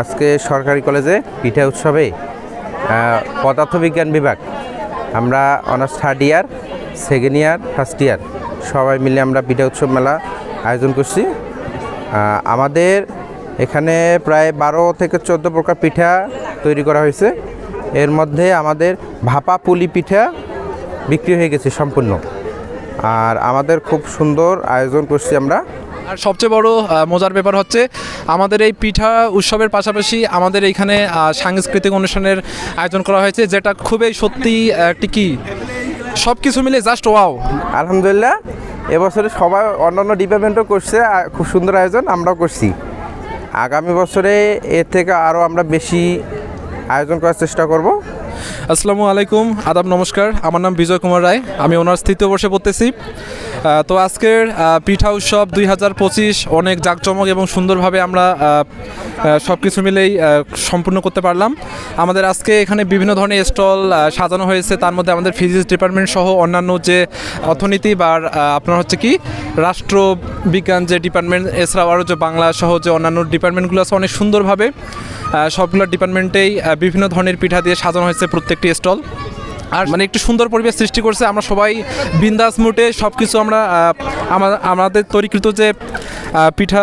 আজকে সরকারি কলেজে পিঠা উৎসবে পদার্থবিজ্ঞান বিভাগ, আমরা honours third year second year first year সবাই মিলে আমরা পিঠা উৎসব মেলা আয়োজন করছি। আমাদের এখানে প্রায় বারো থেকে চোদ্দ প্রকার পিঠা তৈরি করা হয়েছে। এর মধ্যে আমাদের ভাপা পুলি পিঠা বিক্রি হয়ে গেছে সম্পূর্ণ। আর আমাদের খুব সুন্দর আয়োজন করছি আমরা। আর সবচেয়ে বড় মজার ব্যাপার হচ্ছে আমাদের এই পিঠা উৎসবের পাশাপাশি আমাদের এইখানে সাংস্কৃতিক অনুষ্ঠানের আয়োজন করা হয়েছে যেটা খুবই সত্যি একটি কি? সব কিছু মিলে জাস্ট ওয়াও আলহামদুলিল্লাহ, এবছরে সবাই অন্যান্য ডিপার্টমেন্টও করছে খুব সুন্দর আয়োজন আমরাও করছি। আগামী বছরে এর থেকে আরও আমরা বেশি আয়োজন করার চেষ্টা করব। আসসালামু আলাইকুম, আদাব নমস্কার। আমার নাম বিজয় কুমার রায়, আমি ওনার তৃতীয় বর্ষে পড়তেছি। তো আজকের পিঠা উৎসব দুই হাজার পঁচিশ, অনেক জাঁকজমক এবং সুন্দরভাবে আমরা সব কিছু মিলেই সম্পূর্ণ করতে পারলাম। আমাদের আজকে এখানে বিভিন্ন ধরনের স্টল সাজানো হয়েছে। তার মধ্যে আমাদের ফিজিক্স ডিপার্টমেন্ট সহ অন্যান্য যে অর্থনীতি বা আপনার হচ্ছে কি রাষ্ট্রবিজ্ঞান যে ডিপার্টমেন্ট, এছাড়াও আরও যে বাংলা সহ যে অন্যান্য ডিপার্টমেন্টগুলো আছে, অনেক সুন্দরভাবে সবগুলো ডিপার্টমেন্টেই বিভিন্ন ধরনের পিঠা দিয়ে সাজানো হয়েছে প্রত্যেকটি স্টল আর মানে একটু সুন্দর পরিবেশ সৃষ্টি করছে। আমরা সবাই বিন্দাস মুটে সব কিছু আমরা আমাদের তৈরিকৃত যে পিঠা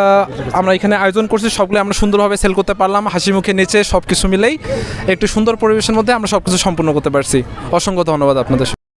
আমরা এখানে আয়োজন করছি, সবগুলো আমরা সুন্দরভাবে সেল করতে পারলাম। হাসি মুখে নেচে সব কিছু মিলেই একটু সুন্দর পরিবেশের মধ্যে আমরা সব কিছু সম্পূর্ণ করতে পারছি। অসংখ্য ধন্যবাদ আপনাদের